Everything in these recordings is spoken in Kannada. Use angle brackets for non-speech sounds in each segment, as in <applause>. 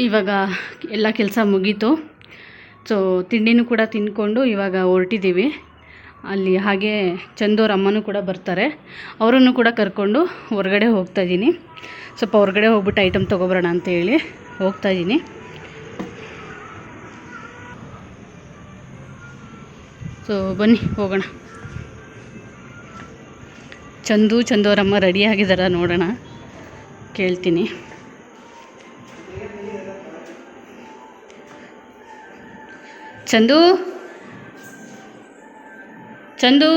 ಇವಾಗ ಎಲ್ಲ ಕೆಲಸ ಮುಗೀತು. ಸೊ ತಿಂಡಿನೂ ಕೂಡ ತಿಂದ್ಕೊಂಡು ಇವಾಗ ಹೊರಟಿದ್ದೀವಿ. ಅಲ್ಲಿ ಹಾಗೆ ಚಂದೋರ ಅಮ್ಮನೂ ಕೂಡ ಬರ್ತಾರೆ. ಅವರನ್ನು ಕೂಡ ಕರ್ಕೊಂಡು ಹೊರಗಡೆ ಹೋಗ್ತಾ ಇದ್ದೀನಿ. ಸ್ವಲ್ಪ ಹೊರಗಡೆ ಹೋಗ್ಬಿಟ್ಟು ಐಟಮ್ ತೊಗೊಬರೋಣ ಅಂತ ಹೇಳಿ ಹೋಗ್ತಾ ಇದ್ದೀನಿ. ಸೊ ಬನ್ನಿ, ಹೋಗೋಣ. ಚಂದು ಚಂದೋರಮ್ಮ ರೆಡಿ ಆಗಿದಾರ ನೋಡೋಣ. ಕೇಳ್ತೀನಿ. ಚಂದು? ಚಂದು?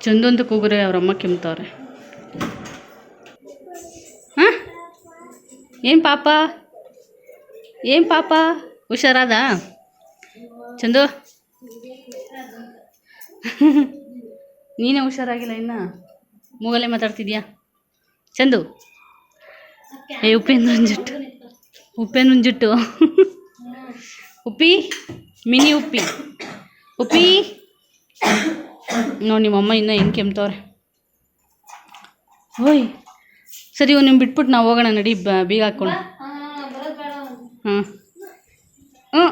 ಚಂದು ಅಂತ ಕೂಗ್ರೆ ಅವರಮ್ಮ ಕೆಮ್ತವ್ರೆ ಹಾಂ? ಏನು ಪಾಪ? ಏನು ಪಾಪ? ಹುಷಾರಾದ? ಚಂದು? <laughs> ನೀನೇ ಹುಷಾರಾಗಿಲ್ಲ ಇನ್ನು? ಮೂಗಲ್ಲೇ ಮಾತಾಡ್ತಿದ್ಯಾ? ಚಂದು? ಏ ಉಪೇಂದ್ರ ಜುಟ್ಟು. ಉಪೇಂದ್ರ ಜುಟ್ಟು. ಉಪ್ಪಿ, ಮಿನಿ ಉಪ್ಪಿ. ಉಪ್ಪಿ. ನೋಡಿ ನಿಮ್ಮಮ್ಮ ಇನ್ನೂ ಹೆಂಗೆ ಕೆಮ್ತವ್ರೆ. ಓಯ್. ಸರಿ ನಿಮ್ಮ ಬಿಟ್ಬಿಟ್ಟು ನಾವು ಹೋಗೋಣ, ನಡಿ ಬೀಗ ಹಾಕ್ಕೊಂಡು. ಹಾಂ ಹ್ಞೂ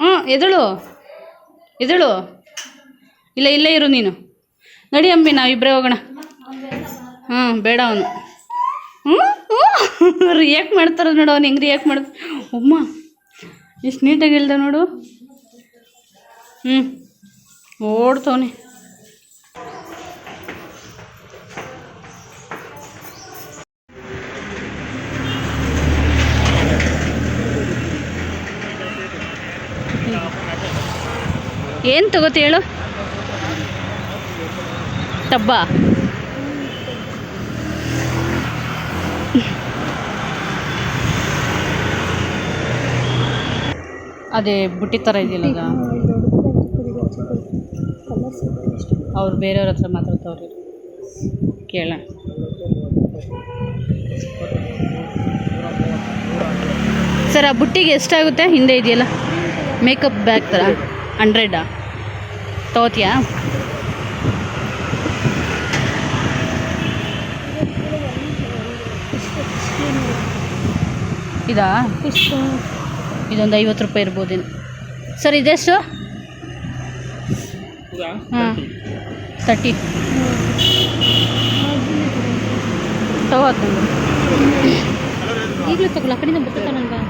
ಹ್ಞೂ ಎದಳು. ಎದಳು. ಇಲ್ಲ, ಇಲ್ಲೇ ಇರು ನೀನು. ನಡಿ, ಅಂಬಿ ನಾವಿಬ್ಬರೇ ಹೋಗೋಣ. ಹಾಂ ಬೇಡ ಅವನು. ಹ್ಞೂ ರಿಯಾಕ್ಟ್ ಮಾಡ್ತಾರ ನೋಡು, ಅವ್ನು ಹೆಂಗೆ ರಿಯಾಕ್ಟ್ ಮಾಡ್ ಅಮ್ಮ, ಎಷ್ಟು ನೀಟಾಗಿ ಹೇಳ್ದ ನೋಡು. ಹ್ಞೂ ಓಡ್ತವನೆ. ಏನು ತಗೋತಿ ಹೇಳು? ಟಬ್ಬ ಅದೇ ಬುಟ್ಟಿ ಥರ ಇದೆಯಲ್ಲ ಅವ್ರು ಬೇರೆಯವ್ರ ಹತ್ರ ಮಾತಾಡ್ತವ್ರಿ ಕೇಳ. ಸರ್, ಆ ಬುಟ್ಟಿಗೆ ಎಷ್ಟಾಗುತ್ತೆ? ಹಿಂದೆ ಇದೆಯಲ್ಲ? ಮೇಕಪ್ ಬ್ಯಾಗ್ ಥರ ಹಂಡ್ರೆಡಾ ತಗೋತೀಯಾ? ಇದಾ? ಇದೊಂದು ಐವತ್ತು ರೂಪಾಯಿ ಇರ್ಬೋದೇನು ಸರ್ ಇದೆಷ್ಟು? ಹಾಂ. ತರ್ಟಿ ತಗೋದು ಈಗಲೂ ತಗೊಳ್ಳ? ಆ ಕಡೆಯಿಂದ ಬರ್ತದ ನಂಗೆ?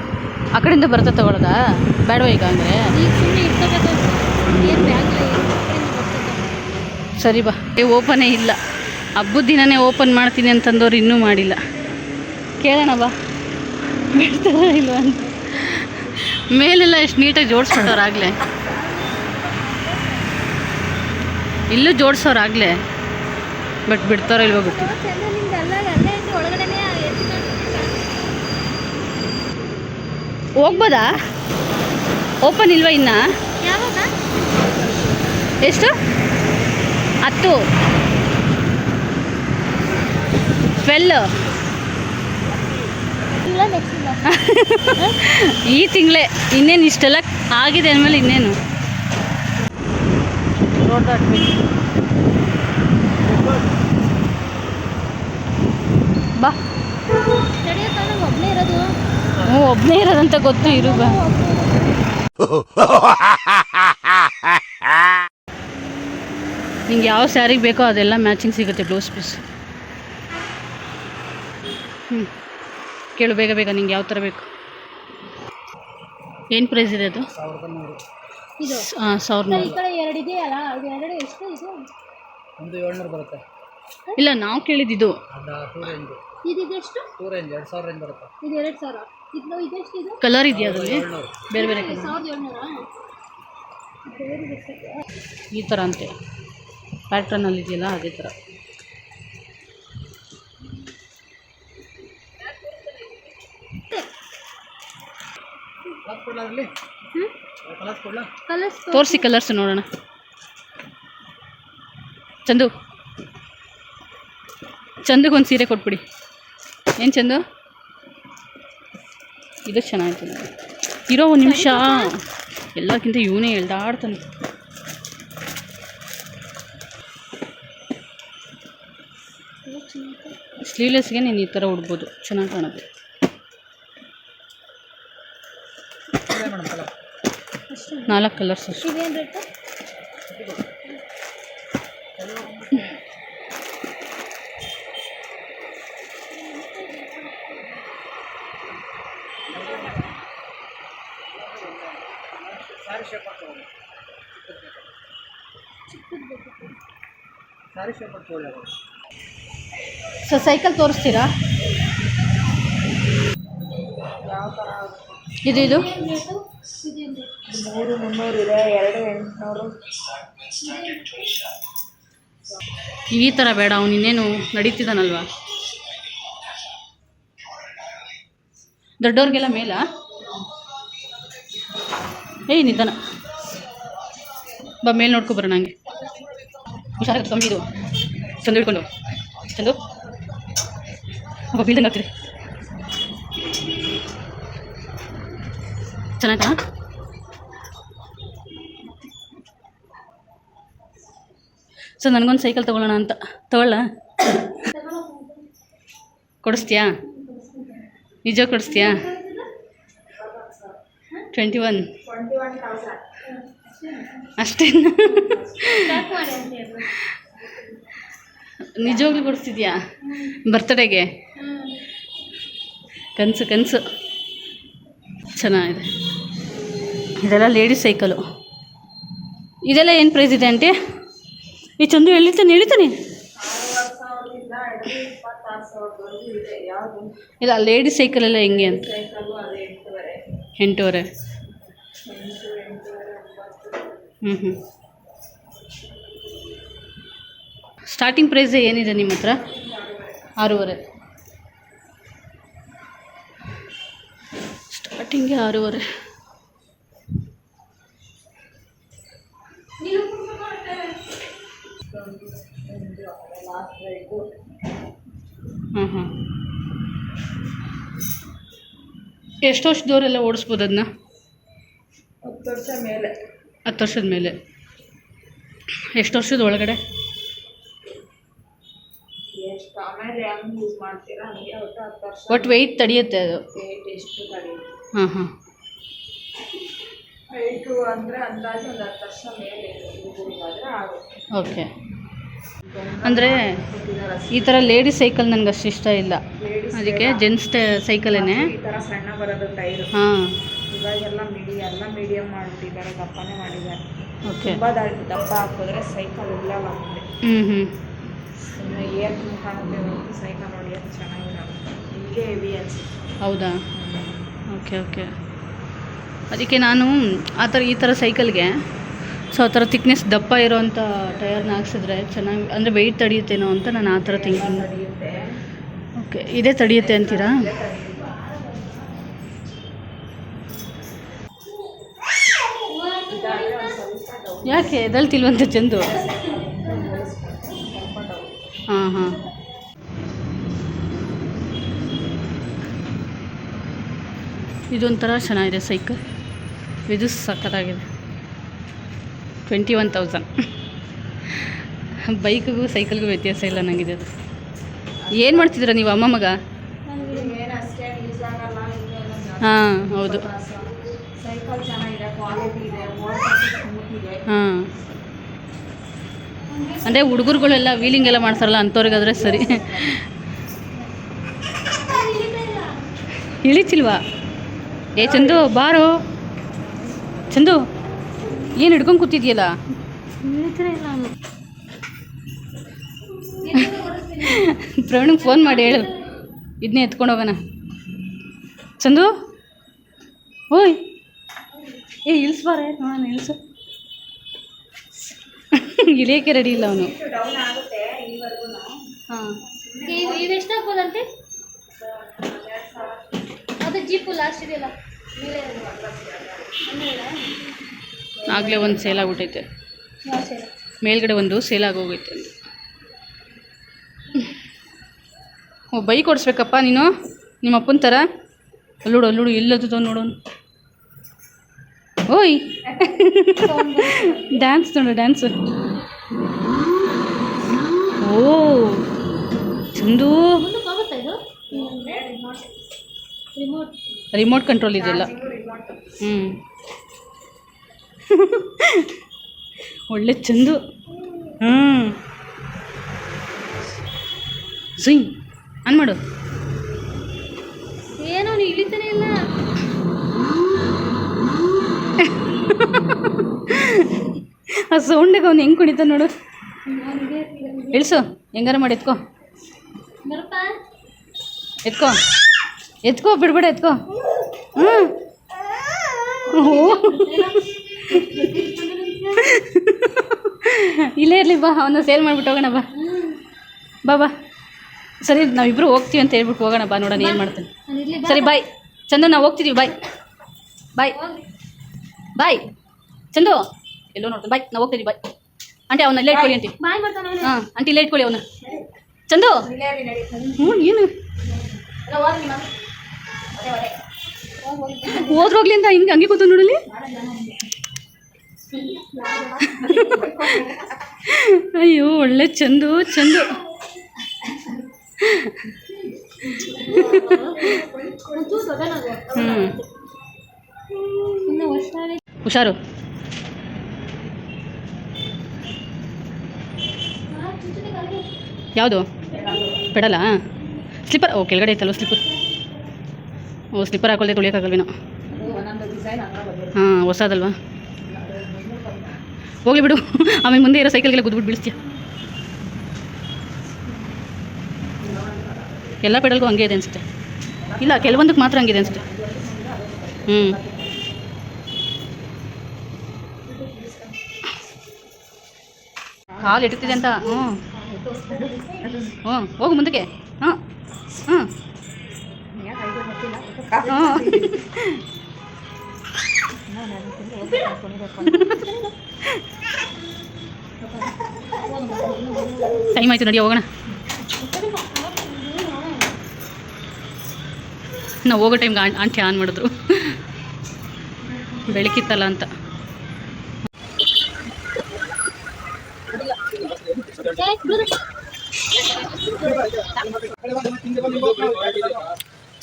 ಆ ಕಡೆಯಿಂದ ಬರ್ತಾ ತಗೊಳ್ಳೋದಾ? ಬೇಡವಾ ಈಗ ಅಂದರೆ? ಈಗ ಸುಮ್ಮನೆ ಸರಿ ಬಾ. ಏ ಓಪನೇ ಇಲ್ಲ. ಹಬ್ಬದ ದಿನನೇ ಓಪನ್ ಮಾಡ್ತೀನಿ ಅಂತಂದವ್ರು ಇನ್ನೂ ಮಾಡಿಲ್ಲ. ಕೇಳೋಣ ಬಾ. ಬಿಡ್ತಾರ ಇಲ್ವ ಅಂತ. ಮೇಲೆಲ್ಲ ಎಷ್ಟು ನೀಟಾಗಿ ಜೋಡಿಸ್ಬಿಟ್ಟವ್ರಾಗಲೇ. ಇಲ್ಲೂ ಜೋಡಿಸೋರಾಗಲೇ. ಬಟ್ ಬಿಡ್ತಾರೋ ಇಲ್ವೋ ಗೊತ್ತಿಲ್ಲ. ಹೋಗ್ಬೋದಾ? ಓಪನ್ ಇಲ್ವಾ ಇನ್ನ? ಎಷ್ಟು? ಹತ್ತು. ಟ್ವೆಲ್ ಈ ತಿಂಗಳೇ ಇನ್ನೇನು ಇಷ್ಟೆಲ್ಲ ಆಗಿದೆ ಅಂದಮೇಲೆ ಇನ್ನೇನು? ಬಾ. ಹ್ಞೂ ಒಬ್ಬನೇ ಇರೋದಂತ ಗೊತ್ತು, ಇರು, ಬಾ. ನಿಂಗೆ ಯಾವ ಸ್ಯಾರಿಗೆ ಬೇಕೋ ಅದೆಲ್ಲ ಮ್ಯಾಚಿಂಗ್ ಸಿಗುತ್ತೆ, ಬ್ಲೌಸ್ ಪೀಸ್. ಕೇಳು ಬೇಗ ಬೇಗ ನಿಂಗೆ ಯಾವ ಥರ ಬೇಕು? ಏನು ಪ್ರೈಸ್ ಇದೆ ಅದು? ಹಾಂ ಸಾವಿರದ ಒಂದು ಏಳ್ನೂರು ಬರುತ್ತೆ. ಇಲ್ಲ ನಾವು ಕೇಳಿದ್ದು ಕಲರ್ ಇದೆಯಾ ಅದರಲ್ಲಿ? ಬೇರೆ ಬೇರೆ ಈ ಥರ ಅಂತೆ. ಪ್ಯಾಟ್ರನಲ್ಲಿ ಇದೆಯಲ್ಲ ಅದೇ ಥರ ಕಲರ್ಸ್ ಕೊಡ್ಲಾ ಅದರಲ್ಲಿ ಕಲರ್ಸ್ ಕೊಡ್ಲಾ ಕಲರ್ಸ್ ತೋರಿಸಿ ಕಲರ್ಸ್ ನೋಡೋಣ. ಚಂದು. ಚಂದುಗೊಂದು ಸೀರೆ ಕೊಟ್ಬಿಡಿ. ಏನು ಚಂದು? ಇದು ಚೆನ್ನಾಗಿತ್ತು ಇರೋ ಒಂದು ನಿಮಿಷ. ಎಲ್ಲಕ್ಕಿಂತ ಇವನೇ ಹೇಳ್ದಾಡ್ತಾನೆ ಸ್ಲೀವ್ಲೆಸ್ಗೆ ನೀನು ಈ ಥರ ಉಡ್ಬೋದು. ಚೆನ್ನಾಗಿ ಕಾಣುತ್ತೆ ಇದೆ ಮೇಡಮ್ ಕಲರ್ ಅಷ್ಟೇ ನಾಲ್ಕು ಕಲರ್ಸ್ ಅಷ್ಟು. ಸೊ ಸೈಕಲ್ ತೋರಿಸ್ತೀರಾ? ಇದು ಇದು ಏನು ರೇಟು ಇದೇನು ರೇಟು ಮೂರು ಮುನ್ನೂರು ಇದೆ, ಎರಡು ಎಂಟುನೂರು. ಈ ಥರ ಬೇಡ, ಅವನು ಇನ್ನೇನು ನಡೀತಿದ್ದಾನಲ್ವಾ? ದೊಡ್ಡವ್ರಿಗೆಲ್ಲ ಮೇಲಾ? ಏಯ್, ನಿಧಾನ. ಬಾ, ಮೇಲೆ ನೋಡ್ಕೊ ಬರೋಣ ಹಂಗೆ. ಹುಷಾರಾಗಿ ಕಮ್ಮಿ ಇದು ಚಂದು ಹಿಡ್ಕೊಂಡು ಒಬ್ಬ ಬೀಳ್ದಂಗೆ ಆಗ್ತಿದೆ ಚೆನ್ನಾಗಾ ಸೊ ನನಗೊಂದು ಸೈಕಲ್ ತೊಗೊಳ್ಳೋಣ ಅಂತ. ತೊಗೊಳ್ಳ? ಕೊಡಿಸ್ತೀಯಾ? ನಿಜ ಕೊಡಿಸ್ತೀಯಾ? ಟ್ವೆಂಟಿ ಒನ್ ಅಷ್ಟೇ? ನಿಜವಾಗ್ಲೂ ಕೊಡಿಸ್ತಿದ್ಯಾ? ಬರ್ತಡೇಗೆ ಕನಸು ಕನಸು. ಚೆನ್ನಾಗಿದೆ. ಇದೆಲ್ಲ ಲೇಡೀಸ್ ಸೈಕಲು ಇದೆಲ್ಲ ಏನು ಪ್ರೈಸ್ ಇದೆ ಆಂಟಿ ಈ ಚಂದು ಇದೆ ಯಾವುದು ಇಲ್ಲ ಲೇಡೀಸ್ ಸೈಕಲ್ ಎಲ್ಲ ಹೆಂಗೆ ಅಂತ? ಎಂಟೂವರೆ. ಹ್ಞೂ ಹ್ಞೂ ಸ್ಟಾರ್ಟಿಂಗ್ ಪ್ರೈಸ್ ಏನಿದೆ ನಿಮ್ಮ ಹತ್ರ? ಆರೂವರೆ. ಸ್ಟಾರ್ಟಿಂಗೇ ಆರೂವರೆ. ರೇಟು ಹಾಂ ಹಾಂ ಎಷ್ಟು ವರ್ಷದವರೆಲ್ಲ ಓಡಿಸ್ಬೋದು ಅದನ್ನ ಹತ್ತು ವರ್ಷ ಮೇಲೆ. ಹತ್ತು ವರ್ಷದ ಮೇಲೆ. ಎಷ್ಟು ವರ್ಷದ ಒಳಗಡೆ? ಎಷ್ಟು ಆಮೇಲೆ ಹೆಂಗೆ ಯೂಸ್ ಮಾಡ್ತೀರಾ? ಹಂಗೆ ಒಟ್ಟು ಹತ್ತು ವರ್ಷ. ಒಟ್ಟು ವೆಯ್ಟ್ ತಡೆಯುತ್ತೆ ಅದು. ರೇಟ್ ಎಷ್ಟು ಕಡಿಮೆ ಹಾಂ ಹಾಂ ರೇಟು ಅಂದರೆ ಅಂದಾಜು ಒಂದು ಹತ್ತು ವರ್ಷ ಮೇಲೆ ಹುಡುಗರಿಗಾದ್ರೆ ಆಗುತ್ತೆ. ಓಕೆ ಅಂದರೆ ಈ ಥರ ಲೇಡೀಸ್ ಸೈಕಲ್ ನನಗೆ ಅಷ್ಟು ಇಷ್ಟ ಇಲ್ಲ. ಅದಕ್ಕೆ ಜೆಂಟ್ಸ್ ಸೈಕಲೇನೆ ಈ ಥರ ಸಣ್ಣ ಬರೋದು ಟೈರು ಹಾಂ. ಇವಾಗೆಲ್ಲ ಮೀಡಿ ಎಲ್ಲ ಮೀಡಿಯಮ್ ಮಾಡಿಬಿಟ್ಟಿದ್ದಾರೆ ದಪ್ಪನೇ ಮಾಡಿದ್ದಾರೆ. ಓಕೆ. ತುಂಬ ದಪ್ಪ ಹಾಕಿದ್ರೆ ಸೈಕಲ್ ಇಲ್ಲ ಹ್ಞೂ ಹ್ಞೂ ಸುಮ್ಮನೆ ಏರ್ ಕಾಣುತ್ತೆ ಸೈಕಲ್ ಸೈಕಲ್ ಹೊಡಿಯೋದು ಚೆನ್ನಾಗಿರೋದು ಹೀಗೆ ಹೆವಿ ಅನ್ಸುತ್ತೆ. ಹೌದಾ? Okay okay. ಅದಕ್ಕೆ ನಾನು ಆ ಥರ ಈ ಥರ ಸೈಕಲ್ಗೆ ಸೊ ಆ ಥರ ತಿಕ್ನೆಸ್ ದಪ್ಪ ಇರೋವಂಥ ಟಯರ್ನ ಹಾಕ್ಸಿದ್ರೆ ಚೆನ್ನಾಗಿ ಅಂದರೆ ವೆಯ್ಟ್ ತಡೆಯುತ್ತೇನೋ ಅಂತ ನಾನು ಆ ಥರ ಥಿಂಕಿಂಗ್ ಓಕೆ ಇದೇ ತಡೆಯುತ್ತೆ ಅಂತೀರಾ? ಯಾಕೆ? ಎದಲ್ತಿಲ್ವಂತ ಚಂದು? ಹಾಂ ಹಾಂ. ಇದೊಂಥರ ಚೆನ್ನಾಗಿದೆ ಸೈಕಲ್. ಇದು ಸಖತ್ತಾಗಿದೆ. ಟ್ವೆಂಟಿ ಒನ್ ತೌಸಂಡ್ ಬೈಕಿಗೂ ಸೈಕಲ್ಗೂ ವ್ಯತ್ಯಾಸ ಇಲ್ಲ ನನಗಿದೆ ಅದು. ಏನು ಮಾಡ್ತಿದ್ದೀರಾ ನೀವು ಅಮ್ಮ ಮಗ? ಹಾಂ ಹೌದು. ಹಾಂ. ಅಂದರೆ ಹುಡುಗರುಗಳೆಲ್ಲ ವೀಲಿಂಗ್ ಎಲ್ಲ ಮಾಡ್ತಾರಲ್ಲ ಅಂಥವ್ರಿಗಾದ್ರೆ ಸರಿ. ಇಳಿತಿಲ್ವಾ? ಏ ಚಂದು ಬಾರೋ. ಚಂದು. ಏನು ಹಿಡ್ಕೊಂಡು ಕೂತಿದ್ಯಲ್ಲ? ಪ್ರವೀಣಿಗೆ ಫೋನ್ ಮಾಡಿ ಹೇಳು. ಇದನ್ನೇ ಎತ್ಕೊಂಡು ಹೋಗೋಣ. ಚಂದು? ಓಯ್. ಏ ಇಳಿಸ್ಬಾರೆ ನೋಡೋಣ ಇಳಿಸು ಇಳಿಯೋಕ್ಕೆ ರೆಡಿ ಇಲ್ಲ ಅವನು. ಹಾಂ. ಇವು ಇವೆಷ್ಟಾಗ್ಬೋದಂತೆ ಅದು ಜೀಪು ಲಾಸ್ಟ್ ಇದೆಯಲ್ಲ? ಆಗಲೇ ಒಂದು ಸೇಲ್ ಆಗ್ಬಿಟ್ಟೈತೆ. ಮೇಲ್ಗಡೆ ಒಂದು ಸೇಲ್ ಆಗೋಗೈತೆ ಓ ಬೈಕ್ ಓಡಿಸ್ಬೇಕಪ್ಪ ನೀನು? ನಿಮ್ಮ ಅಪ್ಪನ ಥರ? ಅಲ್ಲೋಡು ಅಲ್ಲೋಡು ಎಲ್ಲದ್ದು ನೋಡೋನು ಓಯ್. ಡ್ಯಾನ್ಸ್ ನೋಡು ಡ್ಯಾನ್ಸ್ ಓ, ಚಂದು. ರಿಮೋಟ್ ಕಂಟ್ರೋಲ್ ಇದೆಯಲ್ಲ. ಹ್ಞೂ ಒಳ್ಳೆ ಚಂದು. ಹ್ಞೂ ಸುಯ್ ಆನ್ ಮಾಡು. ಏನೋ ನೀ ಇಳಿತಾನೆ ಇಲ್ಲ. ಆ ಸೌಂಡಿಗೆ ಅವ್ನು ಹೆಂಗೆ ಕುಣಿತ ನೋಡು. ಇಳಿಸು ಹೆಂಗಾರ ಮಾಡಿ ಎತ್ಕೋ. ಎತ್ಕೋ. ಎತ್ಕೋ ಬಿಡ್ಬೇಡ ಎತ್ಕೋ. ಹ್ಞೂ <laughs> ಇಲ್ಲೇ ಇರಲಿ ಬಾ ಅವನ್ನ ಸೇಲ್ ಮಾಡ್ಬಿಟ್ಟು ಹೋಗೋಣ ಬಾ. ಬಾ ಬಾ. ಸರಿ ನಾವಿಬ್ರು ಹೋಗ್ತೀವಿ ಅಂತ ಹೇಳ್ಬಿಟ್ಟು ಹೋಗೋಣ ಬಾ ನೋಡೋಣ ಏನು ಮಾಡ್ತಾನೆ. ಸರಿ ಬಾಯ್ ಚಂದು ನಾವು ಹೋಗ್ತಿದ್ದೀವಿ ಬಾಯ್ ಬಾಯ್ ಬಾಯ್ ಚಂದು ಎಲ್ಲೋ ನೋಡ್ತೀನಿ ಬಾಯ್ ನಾವು ಹೋಗ್ತಿದ್ದೀವಿ ಬಾಯ್ ಆಂಟಿ ಅವನ್ನ ಇಲ್ಲೇ ಇಟ್ಕೊಳ್ಳಿ ಆಂಟಿ. ಹಾಂ ಆಂಟಿ ಇಲ್ಲೇ ಇಟ್ಕೊಳ್ಳಿ ಅವನ್ನ ಚಂದು. ಹ್ಞೂ ಏನು? ಹೋದ್ರೋಗ್ಲಿಂದ ಹಿಂಗೆ ಹಂಗೆ ಕೂತು ನೋಡಲಿ <laughs> ಅಯ್ಯೋ, ಒಳ್ಳೆ ಚಂದು ಚಂದು. ಹುಷಾರು. ಯಾವುದು? ಪೆಡಲಾ? ಸ್ಲಿಪ್ಪರ್, ಓ, ಕೆಳಗಡೆ ಐತಲ್ವ ಸ್ಲಿಪ್ಪರ್? ಓ, ಸ್ಲಿಪ್ಪರ್ ಹಾಕೊಳ್ಳದೆ ತೊಳಿಯೋಕ್ಕಾಗಲ್ವೇನೋ ಹಾಂ, ಹೊಸದಲ್ವಾ? ಹೋಗ್ಲಿ ಬಿಡು. ಆಮೇಲೆ ಮುಂದೆ ಇರೋ ಸೈಕಲ್ಗೆಲ್ಲ ಗುದ್ಬಿಟ್ಟು ಬೀಳಿಸ್ತೀಯ. ಎಲ್ಲ ಪೆಡಲ್ಗೂ ಹಂಗೆ ಇದೆ ಅನಿಸುತ್ತೆ. ಇಲ್ಲ, ಕೆಲವೊಂದಕ್ಕೆ ಮಾತ್ರ ಹಂಗಿದೆ ಅನಿಸುತ್ತೆ. ಹ್ಞೂ ಕಾಲು ಇಡ್ತಿದೆ ಅಂತ? ಹ್ಞೂ ಹ್ಞೂ ಹೋಗು ಮುಂದಕ್ಕೆ. ಹಾಂ ಹಾಂ ಹಾಂ ಟೈಮ್ ಆಯ್ತು ನಡಿ, ಹೋಗೋಣ. ನಾವು ಹೋಗೋ ಟೈಮ್ಗೆ ಆಂಟಿ ಆನ್ ಮಾಡಿದ್ರು. ಬೆಳಕಿತ್ತಲ್ಲ ಅಂತ.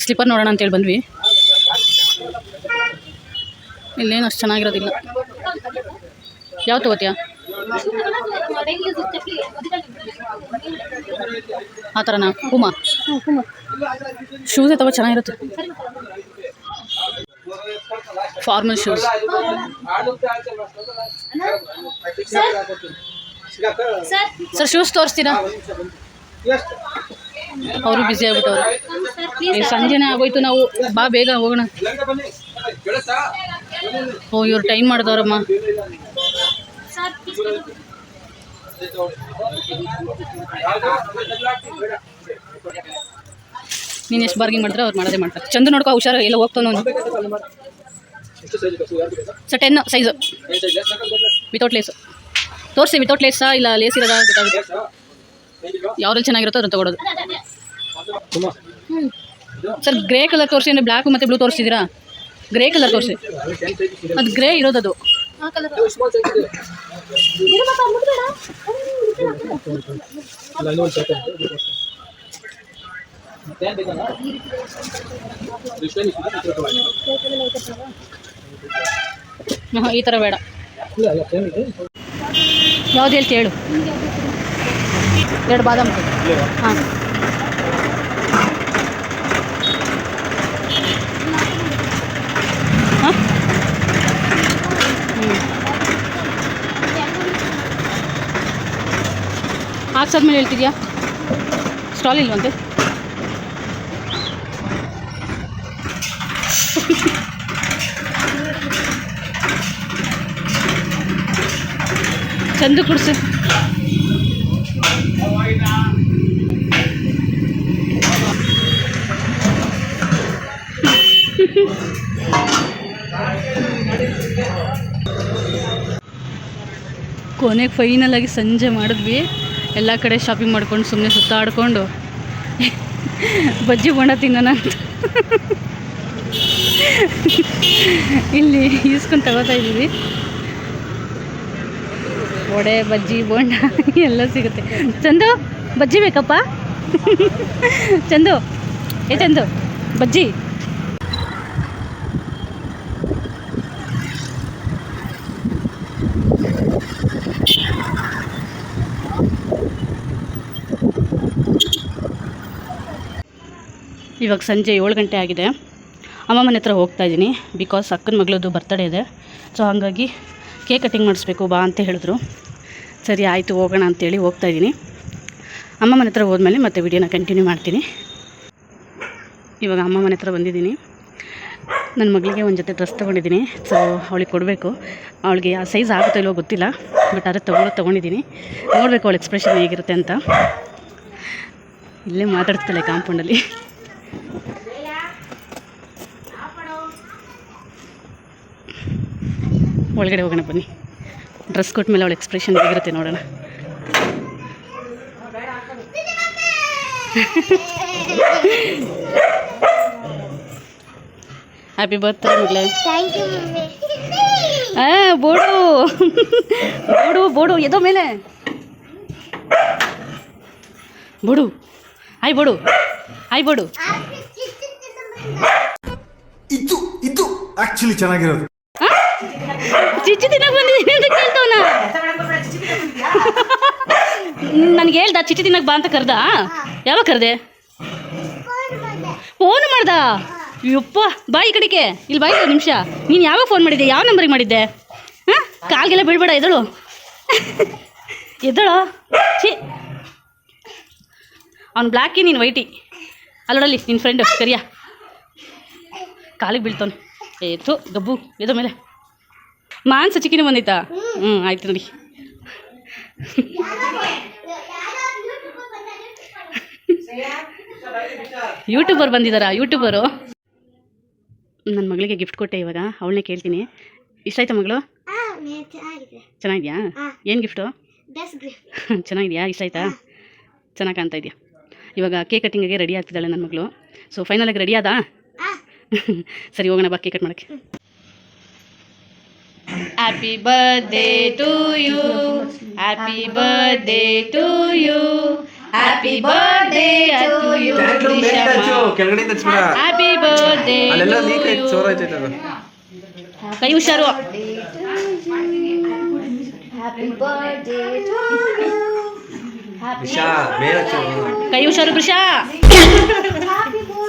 ಸ್ಲಿಪ್ಪರ್ ನೋಡೋಣ ಅಂತೇಳಿ ಬಂದ್ವಿ. ಇಲ್ಲೇನು ಅಷ್ಟು ಚೆನ್ನಾಗಿರೋದಿಲ್ಲ. ಯಾವ ತಗೋತೀಯಾ? ಆ ಥರನಾ ಪೂಮಾ ಶೂಸೇ ತಗೋ, ಚೆನ್ನಾಗಿರುತ್ತೆ. ಫಾರ್ಮಲ್ ಶೂಸ್ ಸರ್ ಶೂಸ್ ತೋರಿಸ್ತೀರಾ? ಅವರು ಬ್ಯುಸಿ ಆಗ್ಬಿಟ್ಟವ್ರು. ಸಂಜೆನೇ ಆಗೋಯ್ತು ನಾವು. ಬಾ, ಬೇಗ ಹೋಗೋಣ. ಓ ಇವ್ರು ಟೈಮ್ ಮಾಡಿದವ್ರಮ್ಮ. ನೀನು ಎಷ್ಟು ಬಾರ್ಗಿಂಗ್ ಮಾಡಿದ್ರೆ ಅವ್ರು ಮಾಡೋದೇ ಮಾಡ್ತಾರೆ. ಚಂದ ನೋಡ್ಕೋ ಹುಷಾರು ಎಲ್ಲ ಹೋಗ್ತಾನೆ sir so ten size without lace ತೋರಿಸಿ ವಿತೌಟ್ ಲೇಸಾ ಇಲ್ಲ ಲೇಸ್ ಇರೋದ ಗೊತ್ತಾಗುತ್ತೆ. ಯಾವ್ದ್ರಲ್ಲಿ ಚೆನ್ನಾಗಿರುತ್ತೋ ಅದನ್ನ ತಗೊಳ್ಳೋದು ಸರ್ ಗ್ರೇ ಕಲರ್ ತೋರಿಸಿ ಅಂದರೆ ಬ್ಲ್ಯಾಕು ಮತ್ತು ಬ್ಲೂ ತೋರಿಸ್ತಿದ್ದೀರಾ ಗ್ರೇ ಕಲರ್ ತೋರಿಸಿ. ಅದು ಗ್ರೇ ಇರೋದದು. ಹಾಂ ಈ ಥರ ಬೇಡ. ಯಾವ್ದು ಹೇಳ್ತಿ ಹೇಳು. ಎರಡು ಬಾದಾಮಿ. ಹಾಂ. ಹಾಕ್ಸಾದ್ಮೇಲೆ ಹೇಳ್ತಿದ್ಯಾ? ಸ್ಟಾಲ್ ಇಲ್ವಂತೆ? ಚಂದ ಕುಡ್ಸು. ಕೊನೆಗೆ ಫೈನಲ್ ಆಗಿ ಸಂಜೆ ಮಾಡಿದ್ವಿ. ಎಲ್ಲ ಕಡೆ ಶಾಪಿಂಗ್ ಮಾಡ್ಕೊಂಡು ಸುಮ್ಮನೆ ಸುತ್ತಾಡ್ಕೊಂಡು ಬಜ್ಜಿ ಬೋಂಡ ತಿನ್ನೋಣ ಅಂತ. ಇಲ್ಲಿ ಈಸ್ಕೊಂಡು ತಗೋತಾ ಇದ್ದೀವಿ. ವಡೆ, ಬಜ್ಜಿ ಬೋಂಡ ಎಲ್ಲ ಸಿಗುತ್ತೆ. ಚಂದು, ಬಜ್ಜಿ ಬೇಕಪ್ಪ? ಚಂದು, ಏ ಚಂದು, ಬಜ್ಜಿ. ಇವಾಗ ಸಂಜೆ ಏಳು ಗಂಟೆ ಆಗಿದೆ. ಅಮ್ಮ ಮನೆ ಹತ್ರ ಹೋಗ್ತಾ ಇದ್ದೀನಿ. ಬಿಕಾಸ್ ಅಕ್ಕನ ಮಗಳದ್ದು ಬರ್ತಡೇ ಇದೆ. ಸೊ ಹಾಗಾಗಿ ಕೇಕ್ ಕಟಿಂಗ್ ಮಾಡಿಸ್ಬೇಕು, ಬಾ ಅಂತ ಹೇಳಿದ್ರು. ಸರಿ, ಆಯಿತು, ಹೋಗೋಣ ಅಂತೇಳಿ ಹೋಗ್ತಾ ಇದ್ದೀನಿ. ಅಮ್ಮ ಮನೆ ಹತ್ರ ಹೋದ್ಮೇಲೆ ಮತ್ತೆ ವಿಡಿಯೋನ ಕಂಟಿನ್ಯೂ ಮಾಡ್ತೀನಿ. ಇವಾಗ ಅಮ್ಮ ಮನೆ ಹತ್ರ ಬಂದಿದ್ದೀನಿ. ನನ್ನ ಮಗಳಿಗೆ ಒಂದು ಜೊತೆ ಡ್ರೆಸ್ ತೊಗೊಂಡಿದ್ದೀನಿ. ಸೊ ಅವಳಿಗೆ ಕೊಡಬೇಕು. ಅವಳಿಗೆ ಆ ಸೈಜ್ ಆಗುತ್ತೋ ಇಲ್ಲೋ ಗೊತ್ತಿಲ್ಲ. ಬಟ್ ಆದರೆ ತೊಗೊಳೋದು ತೊಗೊಂಡಿದ್ದೀನಿ. ನೋಡಬೇಕು ಅವಳ ಎಕ್ಸ್ಪ್ರೆಷನ್ ಹೇಗಿರುತ್ತೆ ಅಂತ. ಇಲ್ಲೇ ಮಾತಾಡ್ತಾಳೆ ಕಾಂಪೌಂಡಲ್ಲಿ ಒಳಗಡೆ ಹೋಗೋಣ ಬನ್ನಿ. ಡ್ರೆಸ್ ಕೊಟ್ಟ ಮೇಲೆ ಅವಳ ಎಕ್ಸ್ಪ್ರೆಷನ್ ಹೇಗಿರುತ್ತೆ ನೋಡೋಣ. ಹ್ಯಾಪಿ ಬರ್ತ್ಡೇ ಮಗಳೇ. Thank you mummy. ಆ ಬೋಡು. ಬೋಡು ಬೋಡು ಎದೋ ಮೇಲೆ. ಬೋಡು. ಆಯ್ ಬಿಡು. ಆಯ್ ಬಿಡು. ಇದು ಇದು ಆಕ್ಚುಲಿ ಚೆನ್ನಾಗಿರೋದು. ಚಿಚ್ಚಿ ತಿನ್ನಕ್ ಬಂದಿದ್ದೀನಿ ಅಂತ ಕೇಳ್ತವನ? ನನಗೆ ಹೇಳ್ದ ಚಿಚ್ಚಿ ತಿನ್ನಕ್ ಬಾ ಅಂತ ಕರ್ದ. ಯಾವಾಗ ಕರ್ದೆ? ಫೋನ್ ಮಾಡ್ದ? ಯಪ್ಪ ಬಾಯಿ ಈ ಕಡೆಗೆ. ಇಲ್ಲಿ ಬಾಯಿ ನಿಮಿಷ. ನೀನು ಯಾವಾಗ ಫೋನ್ ಮಾಡಿದ್ದೆ? ಯಾವ ನಂಬರಿಗೆ ಮಾಡಿದ್ದೆ? ಹಾಂ? ಕಾಲ್ಗೆಲ್ಲ ಬೀಳ್ಬೇಡ ಎದಳು ಎದ್ದಳು? ಛೀ. ಅವ್ನು ಬ್ಲ್ಯಾಕಿ ನೀನು ವೈಟಿ ಅಲ್ಲೋಡಲ್ಲಿ ನಿನ್ನ ಫ್ರೆಂಡು ಸರಿಯಾ? ಕಾಲಿಗೆ ಬೀಳ್ತಾನೆ ಏತು ಗಬ್ಬು ಎದ ಮೇಲೆ. ಮಾನ್ಸ ಚಿಕಿನ ಬಂದೈತಾ? ಹ್ಞೂ ಆಯ್ತು ನೋಡಿ. ಯೂಟ್ಯೂಬರ್ ಬಂದಿದ್ದಾರಾ ಯೂಟ್ಯೂಬರು ನನ್ನ ಮಗಳಿಗೆ ಗಿಫ್ಟ್ ಕೊಟ್ಟೆ ಇವಾಗ ಅವಳನ್ನೇ ಕೇಳ್ತೀನಿ. ಇಷ್ಟ ಆಯ್ತಾ ಮಗಳು ಚೆನ್ನಾಗಿದೆಯಾ. ಏನು ಗಿಫ್ಟ್ ಚೆನ್ನಾಗಿದೆಯಾ? ಇಷ್ಟ ಆಯ್ತಾ ಚೆನ್ನಾಗಿ ಕಾಣ್ತಾ ಇದೆಯಾ? ಇವಾಗ ಕೇಕ್ ಕಟ್ಟಿಂಗಿಗೆ ರೆಡಿ ಆಗ್ತಿದ್ದಾಳೆ ನನ್ನ ಮಗಳು. ಸೊ ಫೈನಲಾಗಿ ರೆಡಿ ಆದಾ? <laughs> ಸರಿ ಹೋಗೋಣ ಬಾ ಕೇಕ್ ಕಟ್ ಮಾಡೋಕ್ಕೆ. Happy birthday to you happy birthday to you happy birthday to you happy birthday ಕೈ ಹುಷಾರು. ಹ್ಯಾಪಿ ಚೋರ್ ಕೈ ಹುಷಾರು ವಿಷಾ ಬೇರೆ ಕೈ ಹುಷಾರು ಕೃಷ.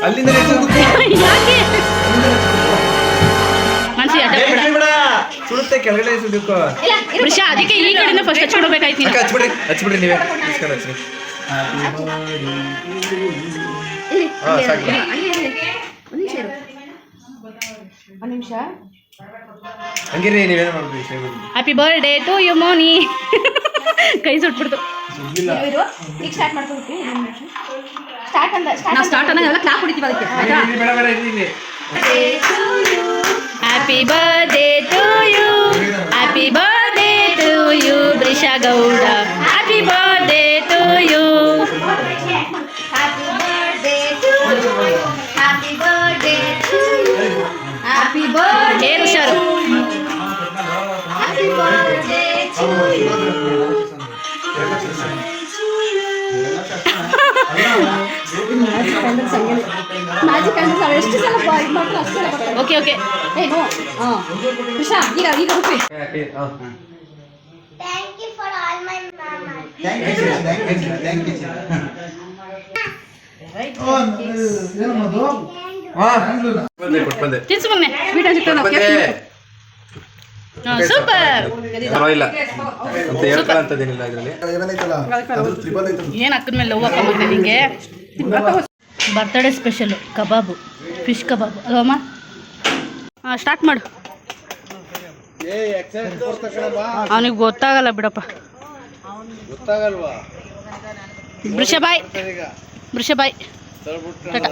ಅಲ್ಲಿಂದ ಹಚ್ಚೋದು ಯಾಕೆ? ಮನ್ಸಿ ಅಡ್ಡ ಬೇರೆ ಬಿಡ. ಹಚ್ಬಿಡ. ಸುಡುತ್ತೆ ಕೆಳಗಡೆ ಸುಡಕ್ಕೋ ವೃಷ ಅದಕ್ಕೆ ಈ ಫಸ್ಟ್ ಹಚ್ಬಿಡ್ರಿ ಹಚ್ಬಿಡ್ರಿ ನೀವೇ. ಇಸ್ಕೊಂಡು ಹಚ್ರಿ. ಒಂದು ನಿಮಿಷ. ಹಂಗಿರಿ ನೀವೇನು ಮಾಡ್ಬಿಡಿ save happy birthday to you Moni ಕೈ ಸುಟ್ಬಿಡ್ತು. ಈಗ ಸ್ಟಾರ್ಟ್ ಮಾಡ್ಕೊಳ್ತೀವಿ ಸ್ಟಾರ್ಟ್ ನಾವು ಕ್ಲಾಪ್ ಹೊಡಿತೀವಿ ಅದಕ್ಕೆ. ಹ್ಯಾಪಿ ಬರ್ಡೇ ಟು ಯು ಎಷ್ಟು ಸಲ ಇದು ಮಾಡ್ತಾರೆ ಅಷ್ಟು ಸಲ ಬರ್ತಾರೆ ಓಕೆ ಓಕೆ ಏನು ಹಾಂ. ಕೃಷ್ಣ ಈಗ ಈಗ ಹಾ thank you for all my ಬಂದೆ ತಿನ್ಸು ಮಗನೆ ಸ್ವೀಟ್ ಅನ್ಸುತ್ತೆ ಬಂದೆ. ಸೂಪರ್ ಪರವಾಗಿಲ್ಲ. ಅಂತ ಇದರಲ್ಲಿ. ಏನು ಅಕ್ಕನ ಮೇಲೆ ಲವ್ ಹಾಕೊಂಡ್ ಬಂದೆ ನಿಂಗೆ? ಬರ್ತಡೇ ಸ್ಪೆಷಲು ಕಬಾಬು ಫಿಶ್ ಕಬಾಬು ಅಲ್ವಮ್ಮ ಹಾಂ ಸ್ಟಾರ್ಟ್ ಮಾಡು ಅವನಿಗೆ ಗೊತ್ತಾಗಲ್ಲ ಬಿಡಪ್ಪ ವೃಷಭಾಯ್ ವೃಷಭಾಯ್ ಟಾಟಾ